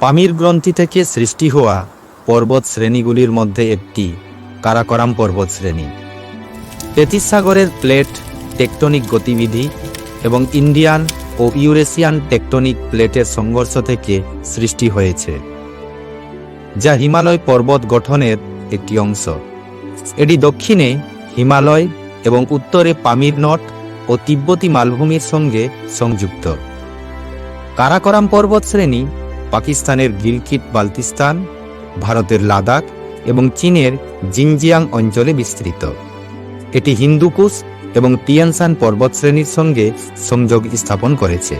পামির গ্রন্থি থেকে সৃষ্টি হওয়া পর্বত শ্রেণীগুলির মধ্যে একটি, কারাকরাম পর্বত শ্রেণি। তেতিস সাগরের প্লেট টেকটনিক গতিবিধি এবং ইন্ডিয়ান ও ইউরেশিয়ান টেকটনিক প্লেটের সংঘর্ষ থেকে সৃষ্টি হয়েছে, যা হিমালয় পর্বত গঠনের একটি অংশ। এটি দক্ষিণে হিমালয় এবং উত্তরে পামির নট ও তিব্বতী মালভূমির সঙ্গে সংযুক্ত। কারাকরাম পর্বত শ্রেণি পাকিস্তানের গিলকিট বালতিস্তান, ভারতের লাদাখ এবং চীনের জিনজিয়াং অঞ্চলে বিস্তৃত। এটি হিন্দুকুশ এবং তিয়ানসান পর্বত শ্রেণির সঙ্গে সংযোগ স্থাপন করেছে।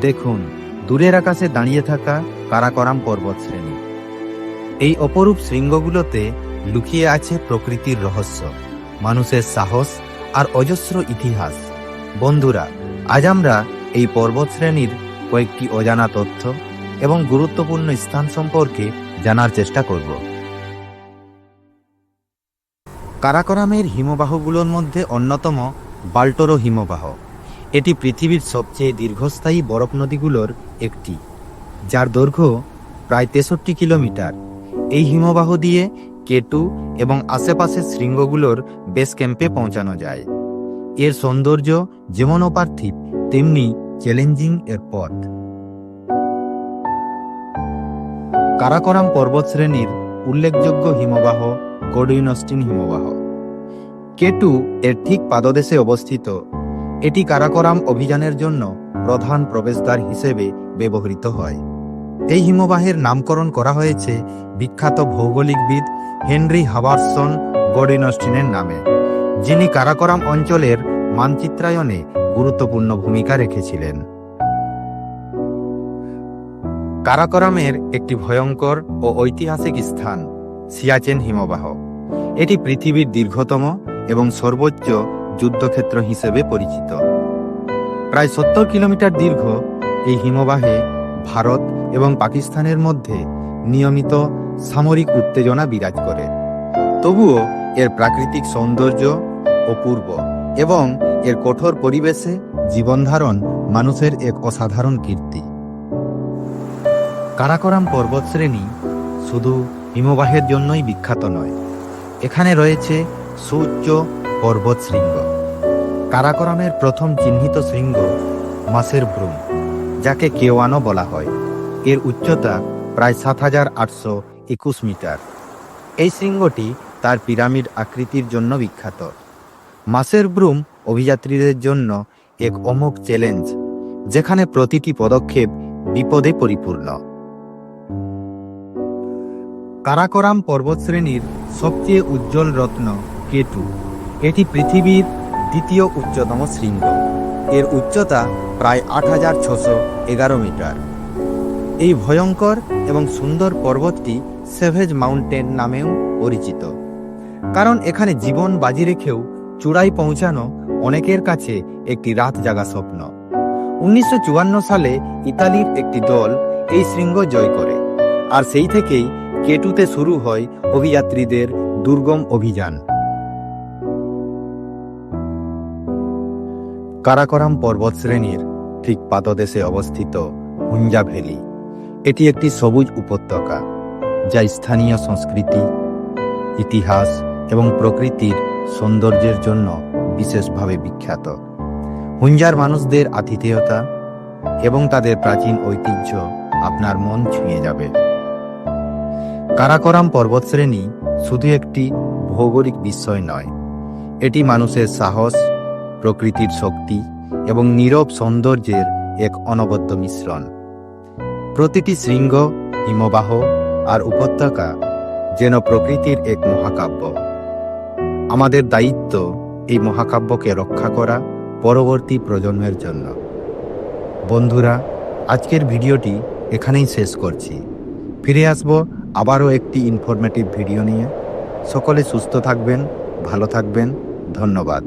দেখুন, দূরের আকাশে দাঁড়িয়ে থাকা কারাকরাম পর্বত শ্রেণি এই অপরূপ শৃঙ্গগুলোতে লুকিয়ে আছে প্রকৃতির রহস্য, মানুষের সাহস আর অজস্র ইতিহাস। বন্ধুরা, আজ আমরা এই পর্বত শ্রেণির কয়েকটি অজানা তথ্য এবং গুরুত্বপূর্ণ স্থান সম্পর্কে জানার চেষ্টা করব। কারাকরামের হিমবাহগুলোর মধ্যে অন্যতম বাল্টোরো হিমবাহ। এটি পৃথিবীর সবচেয়ে দীর্ঘস্থায়ী বরফ নদীগুলোর একটি, যার দৈর্ঘ্য প্রায় তেষট্টি কিলোমিটার। এই হিমবাহ দিয়ে কেটু এবং আশেপাশের শৃঙ্গগুলোর বেস ক্যাম্পে পৌঁছানো যায়। এর সৌন্দর্য যেমন অপার্থিব, তেমনি চ্যালেঞ্জিং এর পথ। কারাকরাম পর্বতশ্রেণীর উল্লেখযোগ্য হিমবাহ কোডিনস্টিন হিমবাহ। কেটু এর ঠিক পাদদেশে অবস্থিত। এটি কারাকরাম অভিযানের জন্য প্রধান প্রবেশদ্বার হিসেবে ব্যবহৃত হয়। এই হিমবাহের নামকরণ করা হয়েছে বিখ্যাত ভৌগোলিকবিদ হেনরি হাওয়ার্সন গডিনস্টিনের নামে, যিনি কারাকরাম অঞ্চলের মানচিত্রায়নে গুরুত্বপূর্ণ ভূমিকা রেখেছিলেন। কারাকরামের একটি ভয়ঙ্কর ও ঐতিহাসিক স্থান, সিয়াচেন হিমবাহ। এটি পৃথিবীর দীর্ঘতম এবং সর্বোচ্চ যুদ্ধক্ষেত্র হিসেবে পরিচিত। প্রায় সত্তর কিলোমিটার দীর্ঘ এই হিমবাহে ভারত এবং পাকিস্তানের মধ্যে নিয়মিত সামরিক উত্তেজনা বিরাজ করে। তবুও এর প্রাকৃতিক সৌন্দর্য অপূর্ব। এবং এর কঠোর পরিবেশে জীবনধারণ মানুষের এক অসাধারণ কীর্তি। কারাকরাম পর্বতশ্রেণী শুধু হিমবাহের জন্যই বিখ্যাত নয়, এখানে রয়েছে সুউচ্চ পর্বত শৃঙ্গ কারাকরামের প্রথম চিহ্নিত শৃঙ্গ মাসের ভ্রূম যাকে কেওয়ানো বলা হয়। এর উচ্চতা প্রায় সাত হাজার আটশো একুশ মিটার। এই শৃঙ্গটি তার পিরামিড আকৃতির জন্য বিখ্যাত। মাসের ব্রুম অভিযাত্রীদের জন্য এক অমোঘ চ্যালেঞ্জ, যেখানে প্রতিটি পদক্ষেপ বিপদে পরিপূর্ণ। কারাকরাম পর্বতশ্রেণীর সবচেয়ে উজ্জ্বল রত্ন কেটু এটি পৃথিবীর দ্বিতীয় উচ্চতম শৃঙ্গ। এর উচ্চতা প্রায় আট হাজার ছশো এগারো মিটার। এই ভয়ঙ্কর এবং সুন্দর পর্বতটি সেভেজ মাউন্টেন নামেও পরিচিত। কারণ এখানে জীবন বাজি রেখেও চূড়ায় পৌঁছানো অনেকের কাছে একটি রাত জাগা স্বপ্ন। উনিশশো চুয়ান্ন সালে ইতালির একটি দল এই শৃঙ্গ জয় করে, আর সেই থেকেই কেটুতে শুরু হয় অভিযাত্রীদের দুর্গম অভিযান। কারাকরাম পর্বত শ্রেণির ঠিক পাদদেশে অবস্থিত হুঞ্জা ভ্যালি, এটি একটি সবুজ উপত্যকা যা স্থানীয় সংস্কৃতি, ইতিহাস এবং প্রকৃতির সৌন্দর্যের জন্য বিশেষভাবে বিখ্যাত। হুঞ্জার মানুষদের আতিথেয়তা এবং তাদের প্রাচীন ঐতিহ্য আপনার মন ছুঁয়ে যাবে। কারাকরাম পর্বতশ্রেণী শুধু একটি ভৌগোলিক বিস্ময় নয়, এটি মানুষের সাহস, প্রকৃতির শক্তি এবং নীরব সৌন্দর্যের এক অনবদ্য মিশ্রণ। প্রতিটি শৃঙ্গ, হিমবাহ আর উপত্যকা যেন প্রকৃতির এক মহাকাব্য। আমাদের দায়িত্ব এই মহাকাব্যকে রক্ষা করা পরবর্তী প্রজন্মের জন্য। বন্ধুরা, আজকের ভিডিওটি এখানেই শেষ করছি। ফিরে আসব আবারও একটি ইনফরমেটিভ ভিডিও নিয়ে। সকলে সুস্থ থাকবেন, ভালো থাকবেন, ধন্যবাদ।